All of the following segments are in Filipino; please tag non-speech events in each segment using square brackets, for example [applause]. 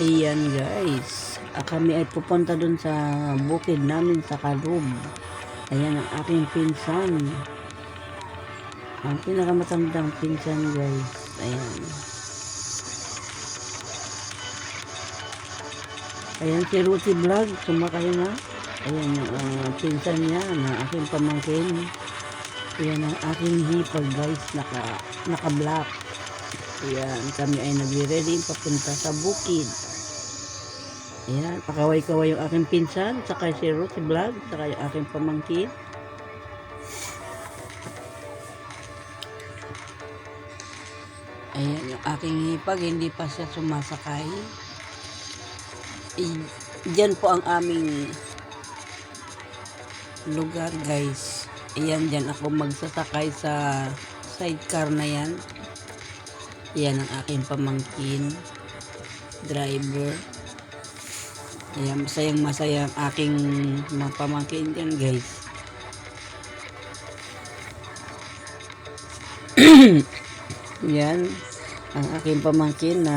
Ayan guys, ah, kami ay pupunta dun sa bukid namin sa Kalub. Ayan ang aking pinsan. Ang pinakamatandang pinsan guys. Ayan. Ayan si Ruti Vlog, sumakay na. Ayan yung ah, pinsan niya na aking pamangkin. Ayan ang aking hipag guys, naka, naka-black. Ayan, kami ay nagre-ready papunta sa bukid. Ayan, pakaway-kaway yung aking pinsan, saka si Ruth, si Vlog, saka yung aking pamangkin. Ayan, yung aking hipag, hindi pa siya sumasakay. I- Diyan po ang aming lugar, guys. Ayan, diyan ako magsasakay sa sidecar na yan. Yan ang aking pamangkin, driver. Ayan, masayang masaya ang aking mga pamangkin dyan, guys. [clears throat] Yan, ang aking pamangkin na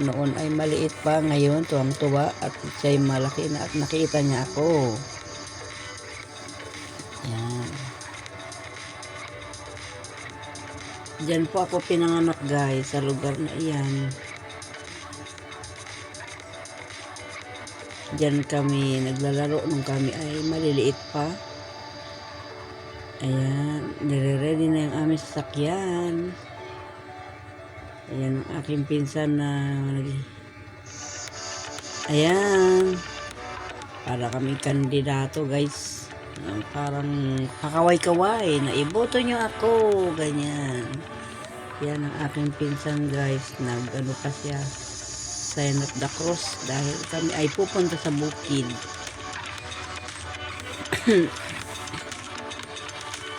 noon ay maliit pa, ngayon tuwang-tuwa at siya'y malaki na at nakita niya ako. Diyan po ako pinanganak guys sa lugar na iyan. Diyan kami naglalaro nung kami ay maliliit pa. Ayan, nire-ready na yung aming sasakyan. Ayan ang aking pinsan na Ayan. Para kami kandidato guys. Ayan, Parang kakaway-kaway na iboto nyo ako. Ganyan. Yan ang aking pinsan guys. Nag ano pa siya. Sign of the cross. Dahil kami ay pupunta sa bukid. [coughs]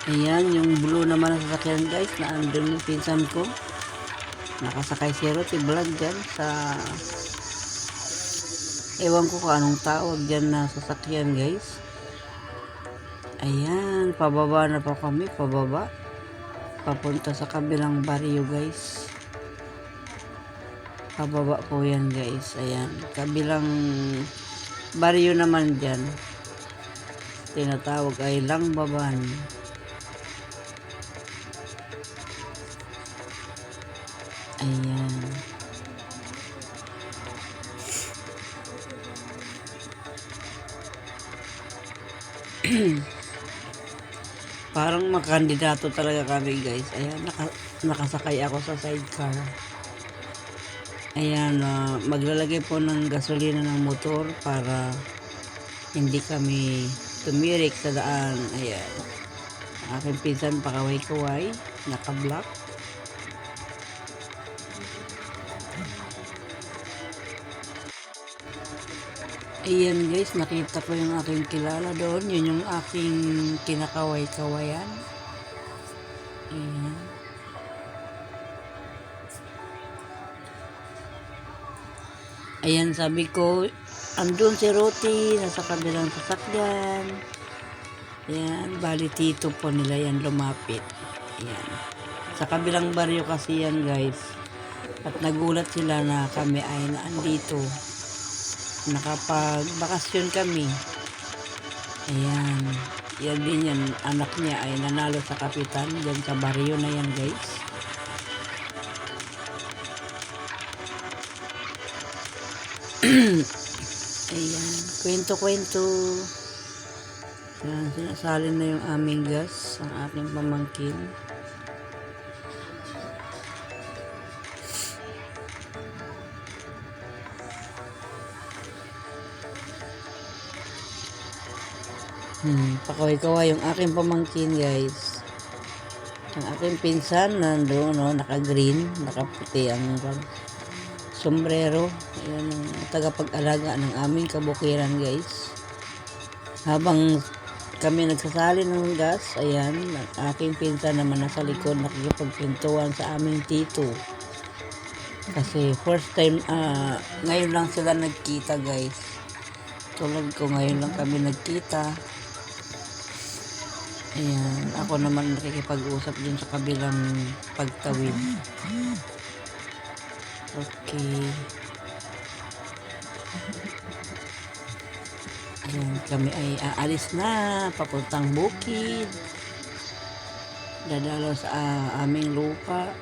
Ayan, yung blue naman ang sasakyan guys. Na andun yung pinsan ko. Nakasakay si Ruth, si Vlog dyan sa... Ewan ko kung anong tawag dyan na sasakyan guys. Ayan, pababa na po kami, pababa. Papunta sa kabilang baryo guys. Pababa po yan guys. Ayan, kabilang baryo naman dyan. Tinatawag ay Langbaban. Ayan. Parang makandidato talaga kami guys. Ayan, naka, nakasakay ako sa sidecar. Ayan, ah, maglalagay po ng gasolina ng motor para hindi kami tumirik sa daan. Ayan. Aking pinsan pakaway-kaway, naka-block. Ayan guys, nakita ko yung aking kilala doon. Yun yung aking kinakaway-kawayan. Ayan. Ayan, sabi ko, andun si Roti, nasa kabilang sasakyan. Ayan, bali tito po nila yan lumapit. Ayan. Sa kabilang baryo kasi yan guys. At nagulat sila na kami ay naandito nakapag-bakasyon kami. Ayan. Yan din yan. Anak niya ay nanalo sa kapitan. Diyan sa baryo na yan, guys. [clears throat] Ayan. Kwento-kwento. Ayan. Sinasali na yung aming gas. Ang aking pamangkin. Hmm, pakaway-kaway yung aking pamangkin, guys. Ang aking pinsan, nandoon, no, naka-green, nakaputi ang sombrero. Ayan ang tagapag-alaga ng aming kabukiran, guys. Habang kami nagsasali ng gas, ayan, ang aking pinsan naman nasa likod, nakikipagpintuan sa aming tito. Kasi first time, ah, ngayon lang sila nagkita, guys. Tulad ko, ngayon lang kami nagkita. Ayan, ako naman nakikipag-usap dun sa kabilang pagtawid. Okay. Ayan, kami ay aalis na papuntang bukid. Dadalo sa ah, aming lupa.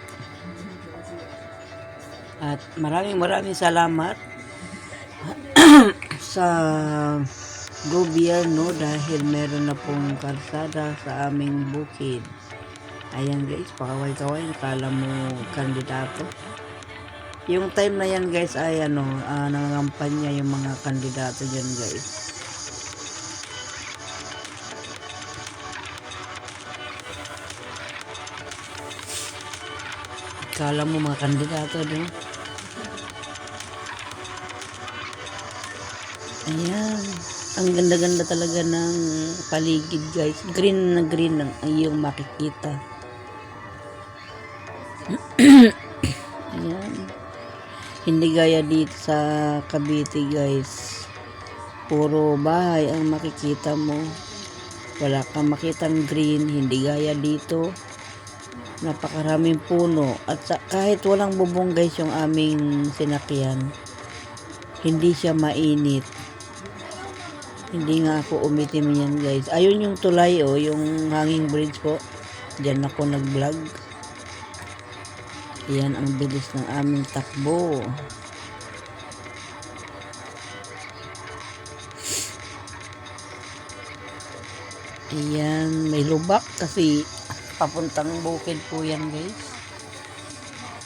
At maraming maraming salamat [clears throat] sa gobyerno dahil meron na pong kalsada sa aming bukid. Ayan guys, pakaway-kaway, nakala mo kandidato. Yung time na yan guys ay ano, uh, nangangampanya yung mga kandidato dyan guys. Kala mo mga kandidato doon. Ayan. Ang ganda-ganda talaga ng paligid guys. Green na green ang iyong makikita. [clears throat] Ayan. Hindi gaya dito sa Cavite guys. Puro bahay ang makikita mo. Wala kang makitang green. Hindi gaya dito napakaraming puno at kahit walang bubong guys yung aming sinakyan hindi siya mainit hindi nga ako umitim yan guys ayun yung tulay oh yung hanging bridge po dyan ako nag vlog yan ang bilis ng aming takbo Ayan, may lubak kasi papuntang bukid po yan guys.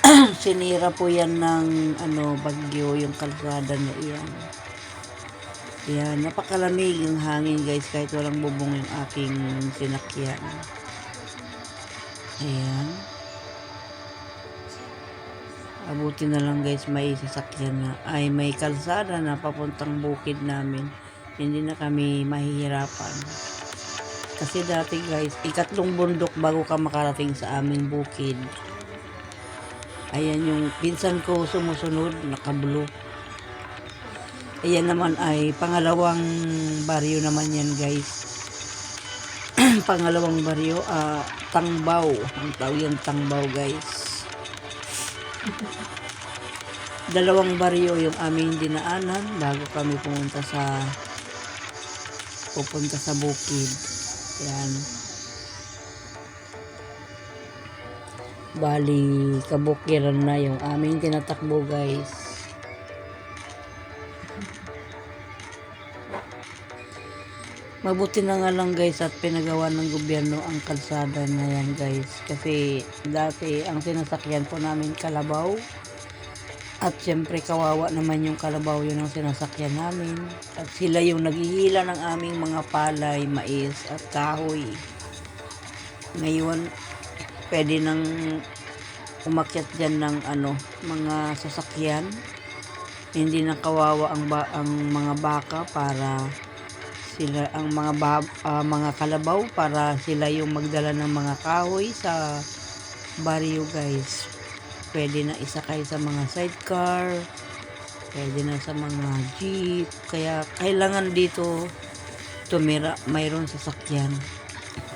[clears throat] Sinira po yan ng ano, bagyo yung kalsada na iyan. Ayan, napakalamig yung hangin guys kahit walang bubong yung aking sinakyan. Ayan. Abuti na lang guys may sasakyan na ay may kalsada na papuntang bukid namin. Hindi na kami mahihirapan. Kasi dati guys, ikatlong bundok bago ka makarating sa aming bukid. Ayan yung pinsan ko sumusunod, naka-blue. Ayan naman ay pangalawang baryo naman yan guys. [clears throat] pangalawang baryo, ah, Tangbaw. Ang tawag yung Tangbaw guys. Dalawang baryo yung aming dinaanan bago kami pumunta sa pupunta sa bukid. Yan. Bali, kabukiran na yung aming tinatakbo guys. Mabuti na nga lang guys at pinagawa ng gobyerno ang kalsada na yan guys. Kasi dati ang sinasakyan po namin kalabaw. At syempre kawawa naman yung kalabaw yun ang sinasakyan namin. At sila yung naghihila ng aming mga palay, mais at kahoy. Ngayon, pwede nang umakyat dyan ng ano, mga sasakyan. Hindi na kawawa ang, ba, ang mga baka para sila ang mga ba, ah, mga kalabaw para sila yung magdala ng mga kahoy sa baryo guys. Pwede na isakay sa mga sidecar pwede na sa mga jeep. Kaya kailangan dito tumira mayroon sasakyan.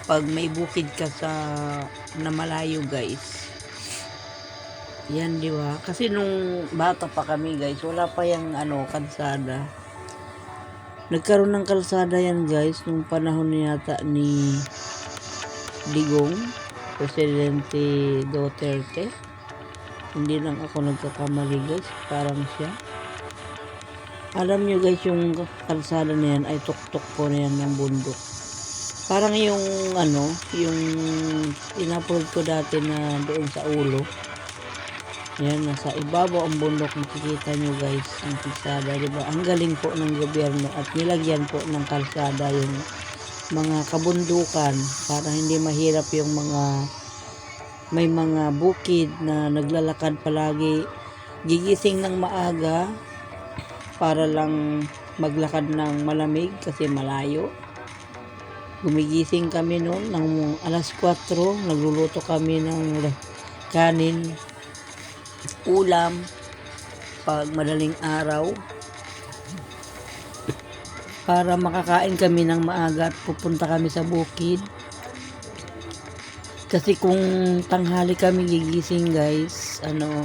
Pag may bukid ka sa na malayo guys. Yan di ba? Kasi nung bata pa kami guys wala pa yung ano kalsada nagkaroon ng kalsada yan guys nung panahon yata ni Digong Presidente Duterte. Hindi lang ako nagkakamali guys parang siya. Alam nyo guys yung kalsada na yan ay tuktok po na yan ng bundok. Parang yung ano yung in-upload ko dati na doon sa ulo yan nasa ibabaw ang bundok. Makikita nyo guys ang kalsada diba ang galing po ng gobyerno at nilagyan po ng kalsada yung mga kabundukan para hindi mahirap yung mga may mga bukid na naglalakad palagi. Gigising ng maaga para lang maglakad ng malamig kasi malayo. Gumigising kami noon ng alas 4 nagluluto kami ng kanin ulam pag madaling araw para makakain kami ng maaga at pupunta kami sa bukid kasi kung tanghali kami gigising guys, ano,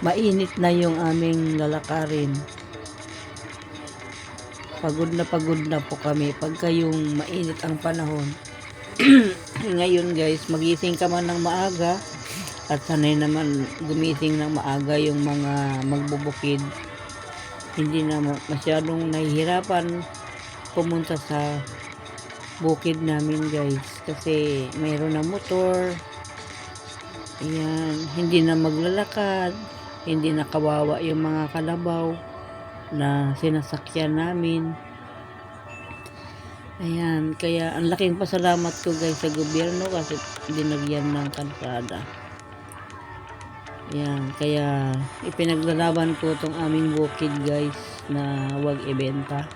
mainit na yung aming lalakarin. Pagod na pagod na po kami pagka yung mainit ang panahon. [clears throat] Ngayon guys, magising ka man ng maaga at sanay naman gumising ng maaga yung mga magbubukid. Hindi na ma- masyadong nahihirapan pumunta sa bukid namin guys. Kasi mayroon na motor. Ayan. Hindi na maglalakad. Hindi na kawawa yung mga kalabaw na sinasakyan namin. Ayan. Kaya ang laking pasalamat ko guys sa gobyerno kasi dinagyan ng kalsada ayan kaya ipinaglalaban ko tong aming bukid guys na wag ibenta.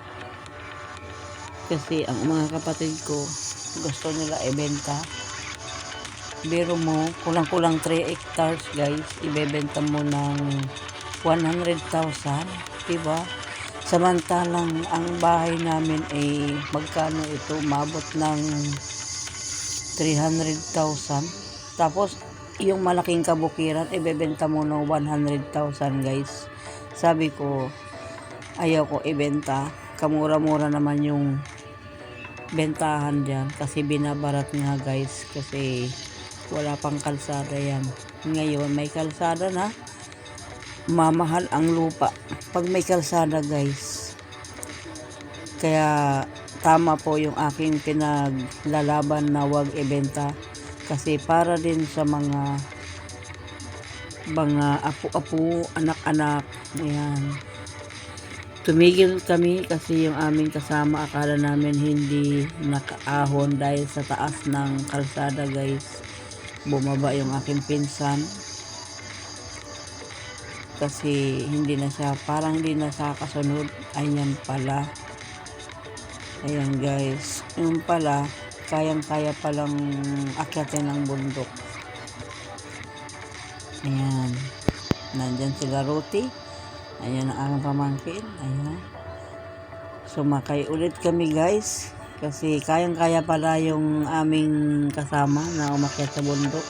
Kasi ang mga kapatid ko gusto nila ibenta. Biro mo kulang-kulang 3 hectares guys ibebenta mo ng 100,000 diba? Samantalang ang bahay namin ay magkano ito? Mabot ng 300,000 tapos yung malaking kabukiran ibebenta mo ng 100,000 guys. Sabi ko ayaw ko ibenta. Kamura-mura naman yung bentahan dyan kasi binabarat nga guys kasi wala pang kalsada yan. Ngayon may kalsada na. Mamahal ang lupa pag may kalsada guys. Kaya tama po yung aking pinaglalaban na wag ibenta kasi para din sa mga mga apo-apo anak-anak ayan Tumigil kami kasi yung aming kasama akala namin hindi nakaahon dahil sa taas ng kalsada guys. Bumaba yung aking pinsan. Kasi hindi na siya, parang hindi na siya kasunod. Ayan pala. Ayan guys. Yung pala, kayang-kaya palang akyatin ng bundok. Ayan. Nandyan sila Ruti. Ayan ang aking pamangkin. Ayan. Sumakay ulit kami guys. Kasi kayang-kaya pala yung aming kasama na umakyat sa bundok.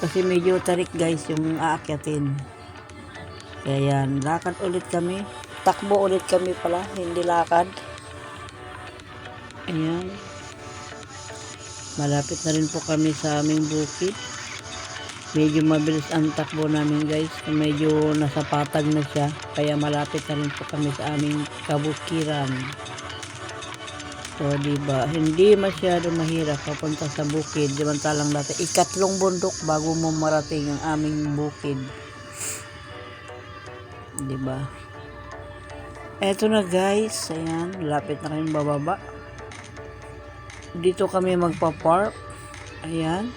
Kasi medyo tarik guys yung aakyatin. Kaya lakad ulit kami. Takbo ulit kami pala, hindi lakad. Ayan. Malapit na rin po kami sa aming bukid. Medyo mabilis ang takbo namin guys. Medyo nasa patag na siya kaya malapit na rin po kami sa aming kabukiran. So diba hindi masyado mahirap papunta sa bukid. Samantalang dati ikatlong bundok bago mo marating ang aming bukid. Diba eto na guys. Ayan lapit na kami bababa dito kami magpa-park ayan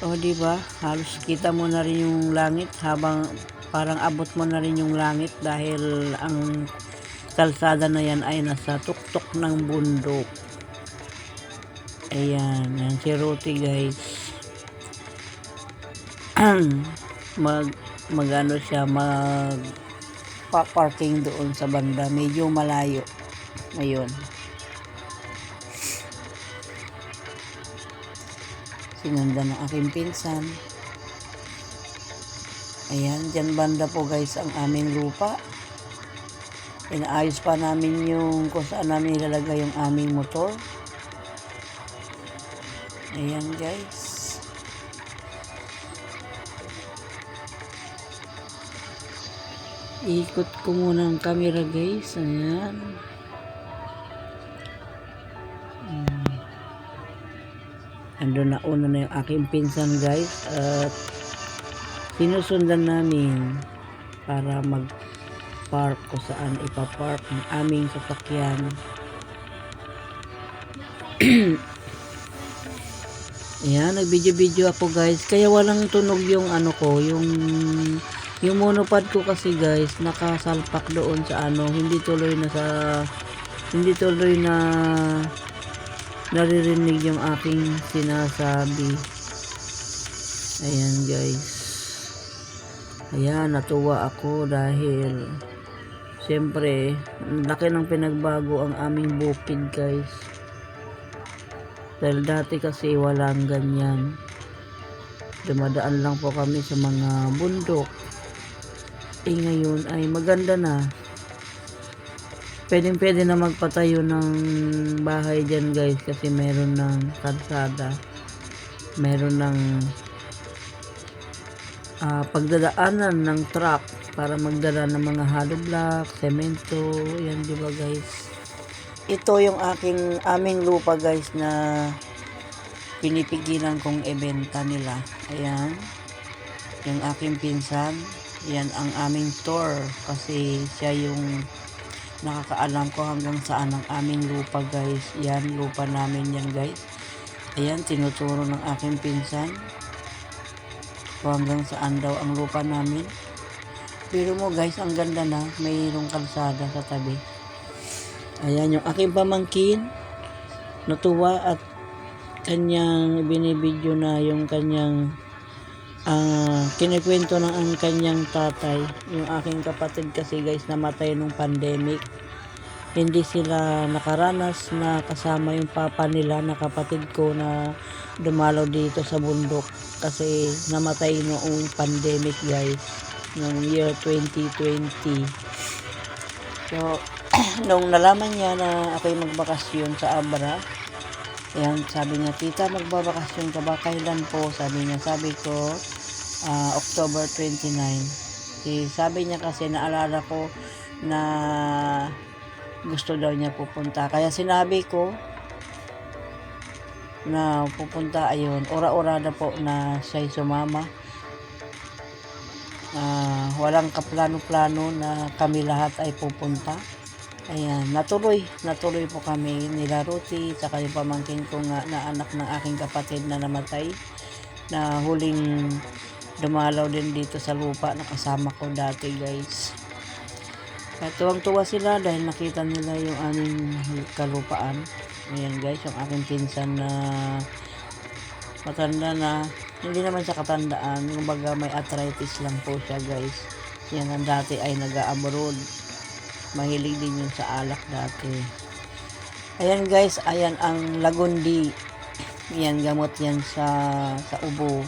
o, di ba? Halos kita mo na rin yung langit habang parang abot mo na rin yung langit dahil ang kalsada na yan ay nasa tuktok ng bundok. Ayan, yan si Ruti guys. [clears throat] mag magano siya mag pa-parking doon sa banda medyo malayo ngayon sinundan ng aking pinsan. Ayan, dyan banda po guys ang aming lupa. Inaayos pa namin yung kung saan namin ilalagay yung aming motor. Ayan guys. Ikot ko muna ang camera guys. Ayan. Ando na una na yung aking pinsan guys at sinusundan namin para mag park ko saan ipapark ang aming sasakyan [clears throat] Ayan, nag-video-video ako guys. Kaya walang tunog yung ano ko, yung yung monopod ko kasi guys, nakasalpak doon sa ano, hindi tuloy na sa hindi tuloy na naririnig yung aking sinasabi. Ayan guys. Ayan natuwa ako dahil syempre laki ng pinagbago ang aming bukid guys. Dahil dati kasi walang ganyan. Dumadaan lang po kami sa mga bundok. Eh ngayon ay maganda na. Pwedeng pwede na magpatayo ng bahay dyan guys kasi meron ng kalsada. Meron ng ah, pagdadaanan ng truck para magdala ng mga hollow block, semento, yan di ba guys. Ito yung aking aming lupa guys na pinipigilan kong ibenta nila. Ayan. Yung aking pinsan, yan ang aming tour kasi siya yung nakakaalam ko hanggang saan ang aming lupa guys. Yan, lupa namin yan guys. Ayan, tinuturo ng aking pinsan kung hanggang saan daw ang lupa namin. Pero mo guys, ang ganda na. Mayroong kalsada sa tabi. Ayan, yung aking pamangkin natuwa at kanyang binibidyo na yung kanyang ah kinikwento ng ang kanyang tatay yung aking kapatid kasi guys namatay nung pandemic. Hindi sila nakaranas na kasama yung papa nila na kapatid ko na dumalaw dito sa bundok kasi namatay noong pandemic guys noong year 2020 so [clears throat] nung nalaman niya na ako'y magbakasyon sa Abra Ayan, sabi niya, tita, magbabakasyon ka ba? Kailan po? Sabi niya, sabi ko, ah, October 29. Eh, sabi niya kasi, naalala ko na gusto daw niya pupunta. Kaya sinabi ko na pupunta, ayun, ora-orada po na siya'y sumama. Ah, walang kaplano-plano na kami lahat ay pupunta. Ayan, natuloy, natuloy po kami nila Ruti, saka yung pamangkin ko nga na anak ng aking kapatid na namatay, na huling dumalaw din dito sa lupa na kasama ko dati guys. At tuwang-tuwa sila dahil nakita nila yung aming kalupaan. Ayan guys, yung aking pinsan na matanda na, hindi naman siya katandaan, kumbaga may arthritis lang po siya guys. Yan ang dati ay nag-abroad mahilig din yun sa alak dati. Ayan guys, ayan ang lagundi. Yan, gamot yan sa, sa ubo.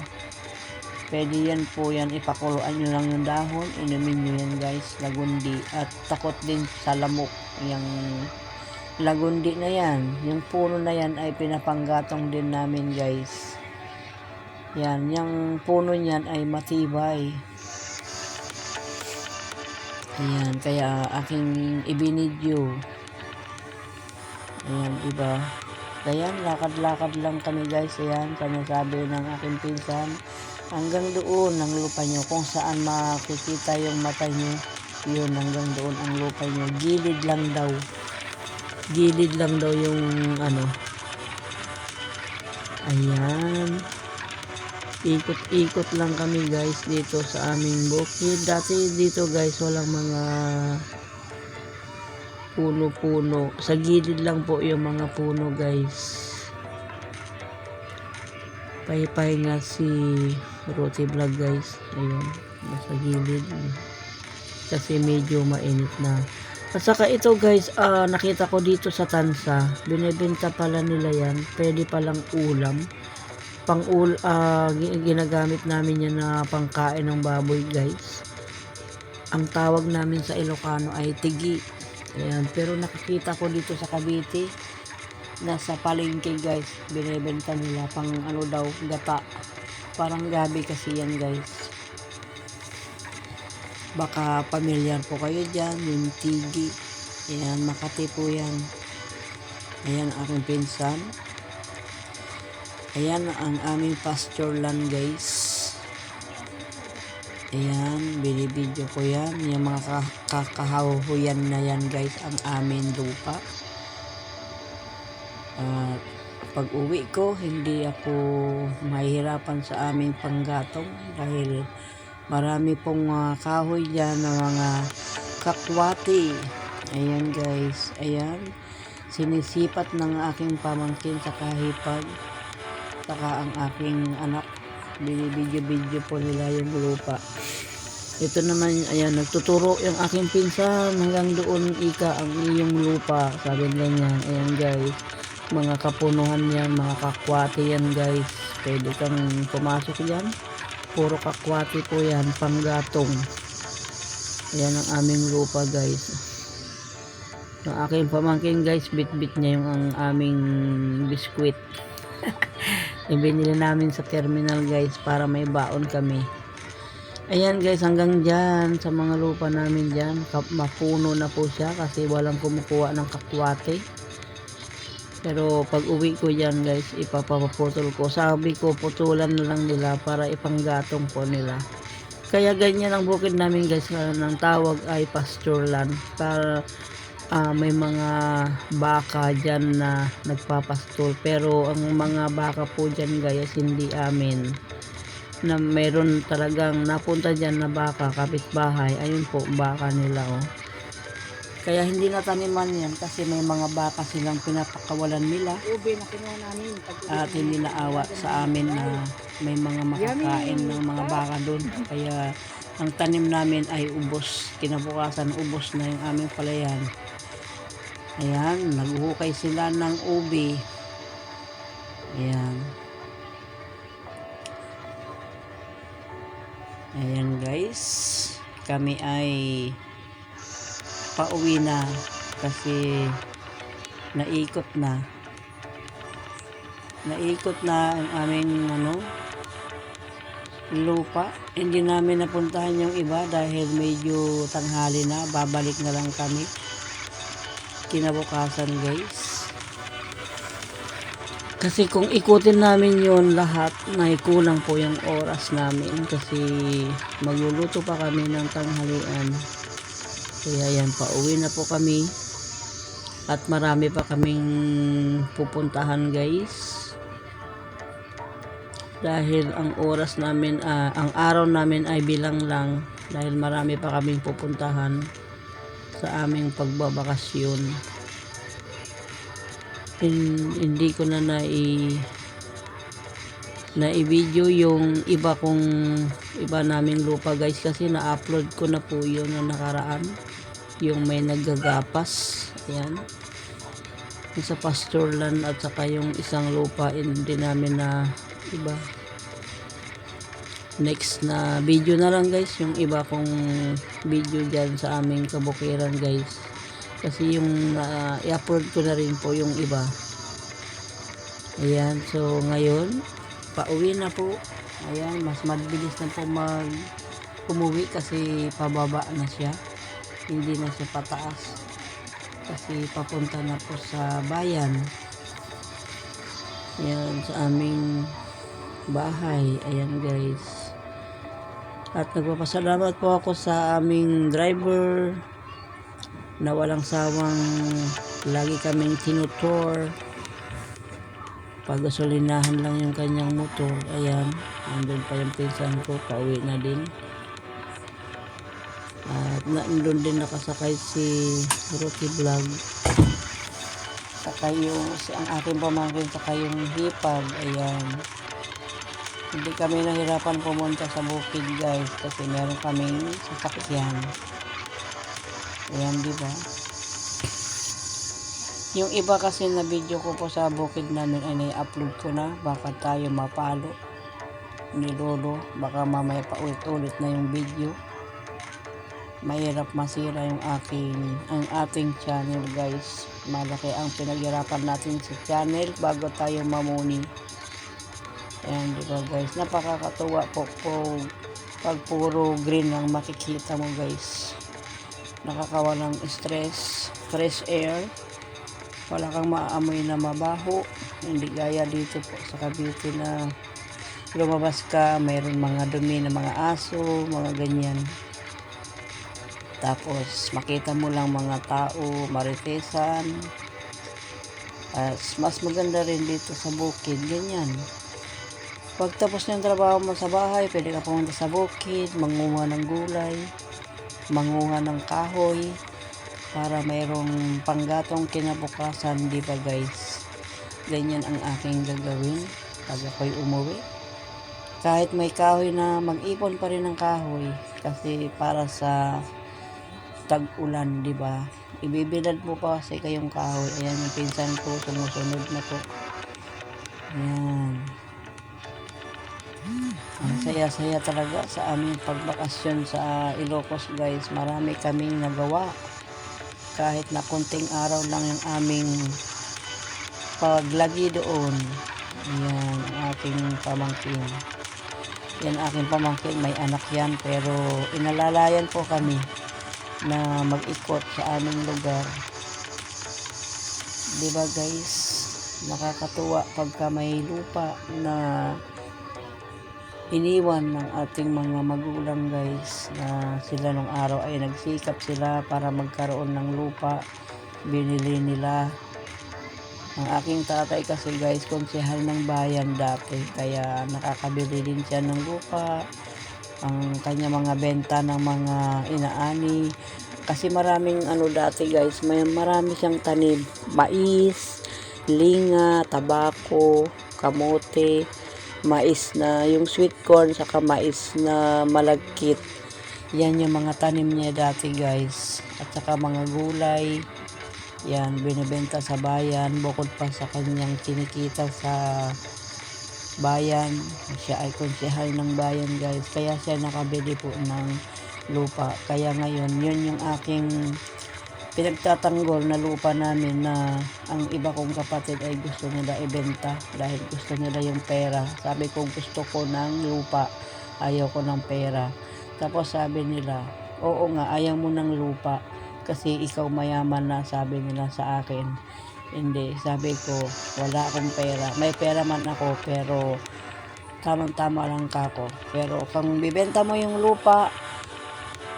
Pwede yan po yan, ipakuluan nyo lang yung dahon, inumin nyo yan guys, lagundi. At takot din sa lamok. Yung lagundi na yan, yung puno na yan ay pinapanggatong din namin guys. Yan, yung puno niyan ay matibay. Ayan, kaya aking ibinidyo. Ayan, iba. Ayan, lakad-lakad lang kami guys. Ayan, sinasabi ng aking pinsan. Hanggang doon ang lupa nyo. Kung saan makikita yung mata nyo. Yun, hanggang doon ang lupa nyo. Gilid lang daw. Gilid lang daw yung ano. Ayan. Ikot-ikot lang kami guys dito sa aming bukid. Dati dito guys walang mga puno-puno. Sa gilid lang po yung mga puno guys. Pay-pay nga si Roti Vlog guys. Ayun. Nasa gilid. Kasi medyo mainit na. At saka ito guys, ah, nakita ko dito sa Tansa. Binibenta pala nila yan. Pwede palang ulam pang ul gi- ginagamit namin yan na pangkain ng baboy guys. Ang tawag namin sa Ilocano ay tigi. Ayan. pero nakikita ko dito sa Cavite nasa palengke guys binebenta nila pang ano daw gata. Parang gabi kasi yan guys. Baka pamilyar po kayo dyan yung tigi. Ayan Makati po yan. Ayan aking pinsan Ayan ang aming pasture land guys. Ayan, binibidyo ko yan. Yung mga ka- kakahahuyan na yan guys ang aming lupa. At pag uwi ko, hindi ako mahihirapan sa aming panggatong dahil marami pong mga kahoy dyan na mga kakwati. Ayan guys, ayan. Sinisipat ng aking pamangkin sa kahipag saka ang aking anak binibidyo-bidyo po nila yung lupa. Ito naman ayan nagtuturo yung aking pinsan hanggang doon ika ang iyong lupa sabi ganyan ayan guys mga kapunuhan yan mga kakwati yan guys. Pwede kang pumasok yan puro kakwati po yan panggatong. Ayan ang aming lupa guys. Yung aking pamangkin guys, bit-bit niya yung ang aming biskwit. [laughs] Ibinili namin sa terminal guys para may baon kami. Ayan guys, hanggang dyan sa mga lupa namin dyan. Mapuno na po siya kasi walang kumukuha ng kakwate. Pero pag uwi ko dyan guys, ipapaputol ko. Sabi ko, putulan na lang nila para ipanggatong po nila. Kaya ganyan ang bukid namin guys, ng tawag ay pasture land. Para ah, may mga baka dyan na nagpapastol. Pero ang mga baka po dyan guys, hindi amin na meron talagang napunta dyan na baka, kapitbahay, ayun po, baka nila oh. Kaya hindi na taniman yan kasi may mga baka silang pinapakawalan nila at hindi naawa sa amin na may mga makakain ng mga baka doon. Kaya ang tanim namin ay ubos. Kinabukasan ubos na yung aming palayan. Ayan, naghuhukay sila ng ubi. Ayan. Ayan guys. Kami ay pauwi na kasi naikot na naikot na ang aming ano lupa hindi namin napuntahan yung iba dahil medyo tanghali na babalik na lang kami kinabukasan guys. Kasi kung ikutin namin yon lahat may kulang po yung oras namin. Kasi magluluto pa kami ng tanghalian. Kaya yan pauwi na po kami. At marami pa kaming pupuntahan guys. Dahil ang oras namin ah, ang araw namin ay bilang lang. Dahil marami pa kaming pupuntahan sa aming pagbabakasyon. Hin- hindi ko na nai na i-video yung iba kong iba naming lupa guys kasi na-upload ko na po yun na nakaraan. Yung may naggagapas ayan. Sa pasture land at saka yung isang lupa hindi namin na iba next na video na lang guys. Yung iba kong video dyan sa aming kabukiran guys. Kasi yung ah, i-upload ko na rin po yung iba. Ayan. So ngayon pauwi na po. Ayan mas mabilis na po mag umuwi kasi pababa na siya. Hindi na siya pataas. Kasi papunta na po sa bayan. Yan sa aming bahay. Ayan guys at nagpapasalamat po ako sa aming driver na walang sawang lagi kaming tinutor. Pagasolinahan lang yung kanyang motor. Ayan andun pa yung pinsan ko pauwi na din. At nandun din nakasakay si Rocky Vlog. Saka yung si ang aking pamangkin saka yung hipag. Ayan hindi kami nahirapan pumunta sa bukid guys kasi meron kaming sasakyan. Ayan di ba? Yung iba kasi na video ko po sa bukid namin ay na-upload ko na. Baka tayo mapalo ni Lolo. Baka mamaya pa ulit-ulit na yung video. Mahirap masira yung aking ang ating channel guys. Malaki ang pinaghirapan natin sa channel bago tayo mamuni ayan di guys? Napakakatuwa po po pag puro green ang makikita mo guys. Nakakawalang stress fresh air. Wala kang maaamoy na mabaho. Hindi gaya dito po sa Cavite na lumabas ka mayroon mga dumi na mga aso mga ganyan. Tapos makita mo lang mga tao maritesan. As mas maganda rin dito sa bukid ganyan pag tapos na yung trabaho mo sa bahay pwede ka pumunta sa bukid manguha ng gulay manguha ng kahoy para mayroong panggatong kinabukasan di ba guys? Ganyan ang aking gagawin pag ako'y umuwi. Kahit may kahoy na mag-ipon pa rin ng kahoy kasi para sa tag-ulan di ba? Ibibilad mo pa kasi kayong kahoy. Ayan yung pinsan ko sumusunod na po. Ayan ang saya-saya talaga sa aming pagbakasyon sa Ilocos guys. Marami kaming nagawa. Kahit na kunting araw lang yung aming paglagi doon. Yan, ang aking pamangkin. Yan aking pamangkin, may anak yan pero inalalayan po kami na mag-ikot sa aming lugar. 'Di ba guys? Nakakatuwa pagka may lupa na iniwan ng ating mga magulang guys na sila nung araw ay nagsikap sila para magkaroon ng lupa. Binili nila. Ang aking tatay kasi guys konsehal ng bayan dati. Kaya nakakabili din siya ng lupa. Ang kanya mga benta ng mga inaani. Kasi maraming ano dati guys may marami siyang tanim. Mais linga tabako kamote mais na yung sweet corn saka mais na malagkit. Yan yung mga tanim niya dati guys. At saka mga gulay. Yan binibenta sa bayan. Bukod pa sa kanyang kinikita sa bayan. Siya ay konsehal ng bayan guys. Kaya siya nakabili po ng lupa. Kaya ngayon yun yung aking pinagtatanggol na lupa namin na ang iba kong kapatid ay gusto nila ibenta dahil gusto nila yung pera. Sabi ko gusto ko ng lupa. Ayaw ko ng pera. Tapos sabi nila oo nga ayaw mo ng lupa kasi ikaw mayaman na sabi nila sa akin. Hindi sabi ko wala akong pera. May pera man ako pero tamang tama lang kako pero kung bibenta mo yung lupa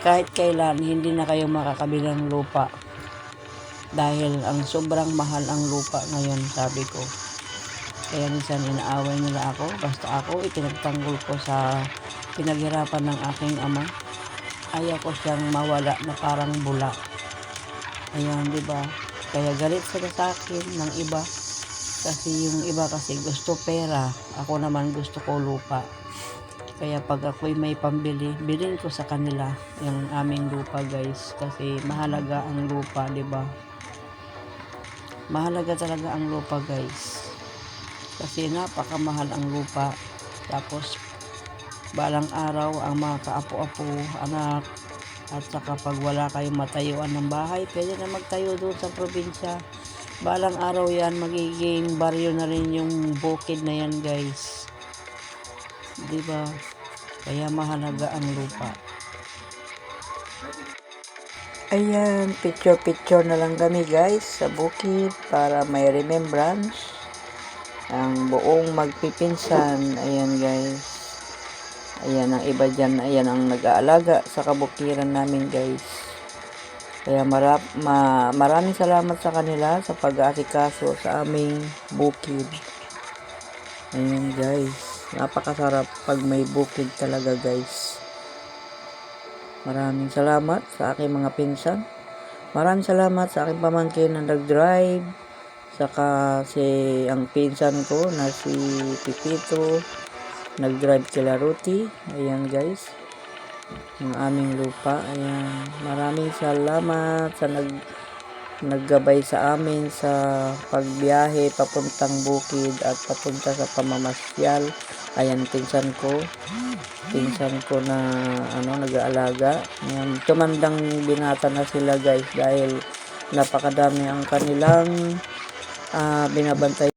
kahit kailan hindi na kayo makakabili ng lupa dahil ang sobrang mahal ang lupa ngayon sabi ko. Kaya minsan inaaway nila ako. Basta ako itinagtanggol ko sa pinaghirapan ng aking ama. Ayaw ko siyang mawala na parang bula. Ayan di ba? Kaya galit sila sa akin ng iba. Kasi yung iba kasi gusto pera. Ako naman gusto ko lupa kaya pag ako'y may pambili, bilhin ko sa kanila yung aming lupa guys. Kasi mahalaga ang lupa, ba? Mahalaga talaga ang lupa guys. Kasi napakamahal ang lupa. Tapos balang araw ang mga kaapo-apo, anak, at saka pag wala kayong matayuan ng bahay, pwede na magtayo doon sa probinsya. Balang araw yan, magiging baryo na rin yung bukid na yan guys. Di ba? Kaya mahalaga ang lupa. Ayan, picture-picture na lang kami guys sa bukid para may remembrance. Ang buong magpipinsan, ayan guys. Ayan ang iba dyan, ayan ang nag-aalaga sa kabukiran namin guys. Kaya marap, ma, maraming salamat sa kanila sa pag-aasikaso sa aming bukid. Ayan guys, napakasarap pag may bukid talaga guys. Maraming salamat sa aking mga pinsan. Maraming salamat sa aking pamangkin na nag-drive. Saka si ang pinsan ko na si Pipito nag-drive kila Ruti. Ayan guys. Yung aming lupa. Ayan. Maraming salamat sa nag naggabay sa amin sa pagbiyahe papuntang bukid at papunta sa pamamasyal. Ayan, pinsan ko. Pinsan ko na ano, nag-aalaga. Ayan, tumandang binata na sila guys dahil napakadami ang kanilang ah, binabantay